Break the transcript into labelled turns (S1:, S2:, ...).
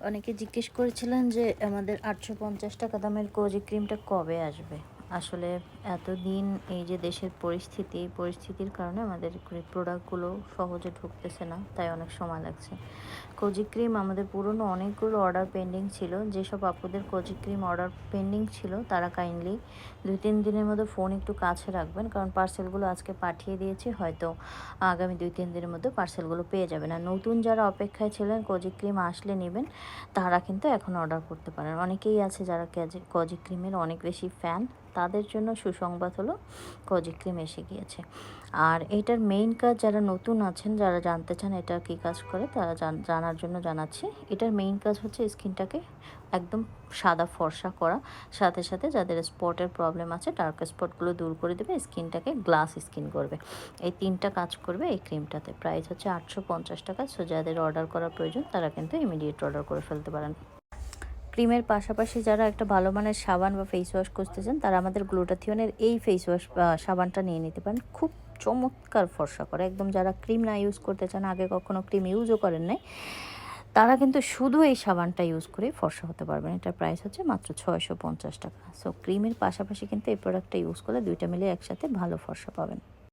S1: অনেকে জিজ্ঞেস করেছিলেন যে আমাদের আটশো পঞ্চাশ টাকা দামের কোজি ক্রিমটা কবে আসবে? আসলে এতদিন এই যে দেশের পরিস্থিতি, এই পরিস্থিতির কারণে আমাদের প্রোডাক্টগুলো সহজে ঢুকতেছে না, তাই অনেক সময় লাগছে। কোজি ক্রিম আমাদের পুরনো অনেকগুলো অর্ডার পেন্ডিং ছিল, যেসব আপুদের কোজি ক্রিম অর্ডার পেন্ডিং ছিল, তারা কাইন্ডলি দুই, তিন দিনের মধ্যে ফোন একটু কাছে রাখবেন, কারণ পার্সেলগুলো আজকে পাঠিয়ে দিয়েছি, হয়তো আগামী দুই, তিন দিনের মধ্যে পার্সেলগুলো পেয়ে যাবেন। আর নতুন যারা অপেক্ষায় ছিলেন কোজি ক্রিম আসলে নেবেন, তারা কিন্তু এখন অর্ডার করতে পারেন। অনেকেই আছে যারা কজি ক্রিমের অনেক বেশি ফ্যান তাদের জন্য সুসংবাদ হলো কজি ক্রিম এসে গিয়েছে। আর এটার মেইন কাজ যারা নতুন আছেন, যারা জানতে চান এটা কী কাজ করে, তারা জানার জন্য জানাচ্ছি। এটার মেইন কাজ হচ্ছে স্কিনটাকে একদম সাদা ফর্সা করা। সাথে সাথে যাদের স্পটের প্রবলেম আছে ডার্ক স্পটগুলো দূর করে দেবে স্কিনটাকে গ্লাস স্কিন করবে। এই তিনটা কাজ করবে এই ক্রিমটাতে প্রাইস হচ্ছে আটশো পঞ্চাশ টাকা। সো যাদের অর্ডার করা প্রয়োজন, তারা কিন্তু ইমিডিয়েট অর্ডার করে ফেলতে পারেন। ক্রিমের পাশাপাশি যারা একটা ভালো মানের সাবান বা ফেস ওয়াশ খুঁজতেছেন তারা আমাদের গ্লুটাথিয়নের এই ফেস ওয়াশ সাবানটা নিয়ে নিতে পারেন। খুব চমৎকার ফর্সা করে। একদম যারা ক্রিম না ইউজ করতে চান, আগে কখনো ক্রিম ইউজও করেন নাই, তারা কিন্তু শুধু এই সাবানটা ইউজ করেই ফর্সা হতে পারবেন। এটার প্রাইস হচ্ছে মাত্র ছয়শো পঞ্চাশ টাকা। সো ক্রিমের পাশাপাশি কিন্তু এই প্রোডাক্টটা ইউজ করলে দুইটা মিলে একসাথে ভালো ফর্সা পাবেন।